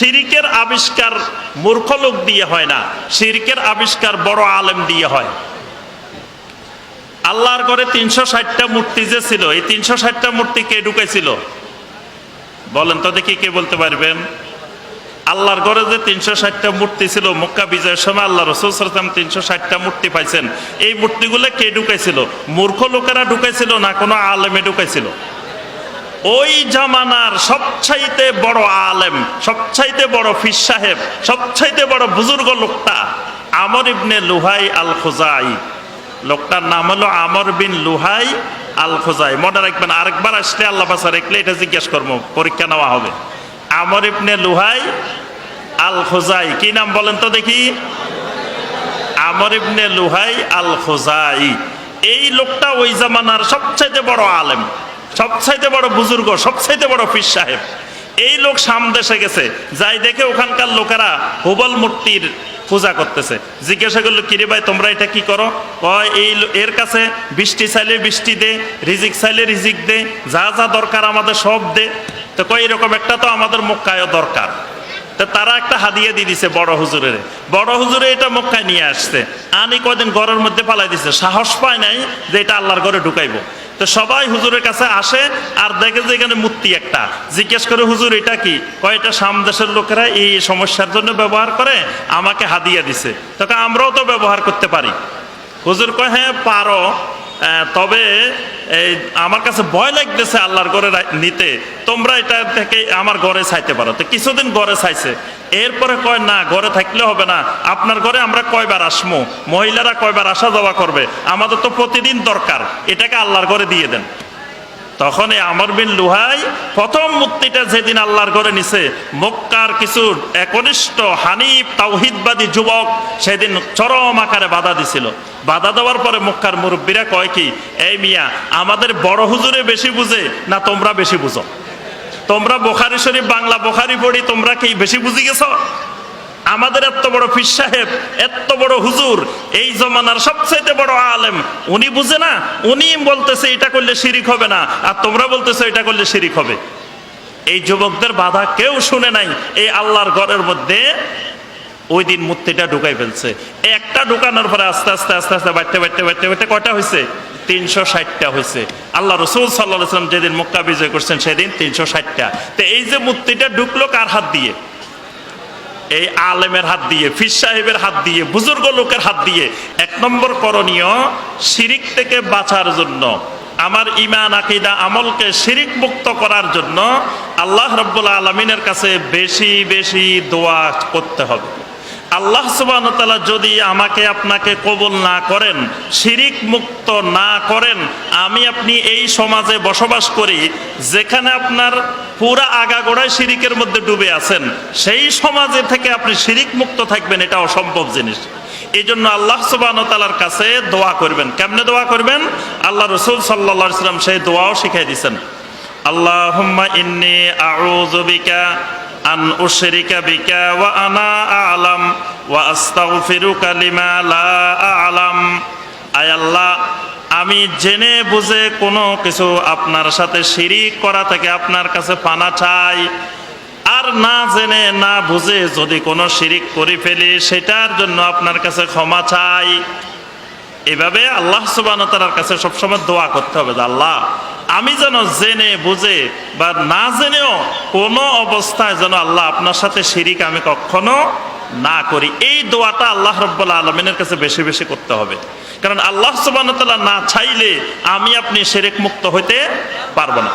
শিরিকের আবিষ্কার মূর্খ লোক দিয়ে হয় না শিরিকের আবিষ্কার বড় আলেম দিয়ে হয়। আল্লাহর ঘরে তিনশো ষাটটা মূর্তি যে ছিল, এই তিনশো ষাটটা মূর্তি কে ঢুকেছিল বলেন তো দেখি কে বলতে পারবেন? আল্লাহর ঘরে যে তিনশো ষাটটা মূর্তি ছিল, মক্কা বিজয়ের সময় আল্লাহ রসুল সাল্লাম তিনশো ষাটটা মূর্তি পাইছেন। এই মূর্তিগুলো কে ঢুকাইছিল? মূর্খ লোকেরা ঢুকাইছিল না কোনো আলেমে ঢুকাইছিল? ওই জামানার সবচাইতে বড় আলেম, সবচাইতে বড় ফির সাহেব, সবচাইতে বড় বুজুর্গ লোকটা আমর ইবনে লুহাই আল খোজাই লোকটার নাম হলো আমর বিন লুহাই আল খোজাই মনে রাখবেন, আরেকবার আসলে আল্লাহ পাশা রেখলে এটা জিজ্ঞেস করব, পরীক্ষা নেওয়া হবে। আমর ইবনে লুহাই আল খোজাই কি নাম বলেন তো দেখি? আমর ইবনে লুহাই আল খোজাই এই লোকটা ওই জামানার সবচাইতে বড় আলেম। সবচাইতে বড় বুজুর্গ, সবচাইতে বড় পীর সাহেব। এই লোক সামদেশে গেছে, যাই দেখে ওখানকার লোকেরা হুবল মূর্তির পূজা করতেছে। জিজ্ঞাসা করল, কিরে ভাই, তোমরা এটা কি করো? কয়, এই এর কাছে বৃষ্টি চাইলে বৃষ্টি দে, রিজিক চাইলে রিজিক দে, যা যা দরকার আমাদের সব দে। তো কয়, এরকম একটা তো আমাদের মক্কায়ও দরকার। তা তারা একটা হাদিয়া দিয়ে দিছে বড় হুজুরের। বড় হুজুরে এটা মক্কায় নিয়ে আসছে। আনি কয়দিন ঘরের মধ্যে পালাই দিছে। সাহস পায় নাই যে এটা আল্লাহর ঘরে ঢুকাইবো। তো সবাই হুজুরের কাছে আসে আর দেখে যে এখানে মূর্তি একটা। জিজ্ঞেস করে, হুজুর, এটা কি? কয়, এটা সামদেশের লোকেরা এই সমস্যার জন্য ব্যবহার করে, আমাকে হাদিয়া দিছে। তখন আমরাও তো ব্যবহার করতে পারি। হুজুর কয় হ্যাঁ পারো। তবে এই আমার কাছে ভয় লাগতেছে আল্লাহর ঘরে নিতে। তোমরা এটা থেকে আমার ঘরে চাইতে পারো। তো কিছুদিন ঘরে চাইছে। এরপরে কয়, না, ঘরে থাকলে হবে না। আপনার ঘরে আমরা কয়বার আসমো? মহিলারা কয়বার আসা যাওয়া করবে? আমাদের তো প্রতিদিন দরকার। এটাকে আল্লাহর ঘরে দিয়ে দেন। তখন এই আমর বিন লুহাই প্রথম মূর্তিটা যেদিন আল্লাহর ঘরে নিছে, মক্কার কিছু একনিষ্ঠ হানিফ তাওহিদবাদী যুবক সেদিন চরম আকারে বাধা দিছিল। বাধা দেওয়ার পরে মক্কার মুরব্বীরা কয় কি, এই মিয়া, আমাদের বড় হুজুরে বেশি বুঝে না তোমরা বেশি বুঝো? তোমরা বোখারি শরীফ, বাংলা বোখারি পড়ি, তোমরা কি বেশি বুঝি গেছো? আমাদের এত বড় পীর সাহেব, এত বড় হুজুর, এই জমানার সবচেয়ে বড় আলেম, উনি বুঝে না? উনি বলতেছে, এটা করলে শিরিক হবে না। আর তোমরা বলতেছো, এটা করলে শিরিক হবে। এই যুবকদের বাধা কেউ শুনে নাই। এই আল্লাহর ঘরের মধ্যে ওই দিন মূর্তিটা ঢুকাই ফেলছে। একটা ঢুকানোর পরে আস্তে আস্তে আস্তে আস্তে, বাড়তে বাড়তে বাড়তে বাড়তে কয়টা হয়েছে? তিনশো ষাটটা হয়েছে। আল্লাহ রসুল সাল্লাহ সাল্লাম যেদিন মক্কা বিজয় করছেন, সেদিন তিনশো ষাটটা। তো এই যে মূর্তিটা ঢুকলো কার হাত দিয়ে? এই আলেমের হাত দিয়ে ফির সাহেবের হাত দিয়ে, বুজুর্গ লোকের হাত দিয়ে এক নম্বর করণীয় শিরিক থেকে বাঁচার জন্য, আমার ইমান আকিদা, আমলকে শিরিক মুক্ত করার জন্য আল্লাহ রব্বুল আলমিনের কাছে বেশি বেশি দোয়া করতে হবে। আল্লাহ সুবান তাআলা যদি আমাকে আপনাকে কবুল না করেন, শিরিক মুক্ত না করেন, আমি আপনি এই সমাজে বসবাস করি, যেখানে আপনার পুরা আগাগোড়ায় শিরিকের মধ্যে ডুবে আছেন, সেই সমাজে থেকে আপনি শিরিক মুক্ত থাকবেন, এটা অসম্ভব জিনিস। এই জন্য আল্লাহ সুবান তালার কাছে দোয়া করবেন। কেমনে দোয়া করবেন? আল্লাহ রসুল সাল্লা সাল্লাম সেই দোয়াও শিখাই দিয়েছেন। আল্লাহ আন বিকা ওয়া আনা আ'লাম। আয় আল্লাহ, আমি জেনে বুঝে কোনো কিছু আপনার সাথে শিরিক করা থেকে আপনার কাছে পানা চাই। আর না জেনে, না বুঝে যদি কোনো শিরিক করে ফেলি, সেটার জন্য আপনার কাছে ক্ষমা চাই। এভাবে আল্লাহ সুবানতার কাছে সবসময় দোয়া করতে হবে আল্লাহ, আমি যেন জেনে বুঝে বা না জেনেও কোনো অবস্থায় যেন আল্লাহ আপনার সাথে শিরিক আমি কখনো না করি। এই দোয়াটা আল্লাহ রব্বুল্লা আলমিনের কাছে বেশি বেশি করতে হবে। কারণ আল্লাহ সুবান না চাইলে আমি আপনি সেরেক মুক্ত হইতে পারব না।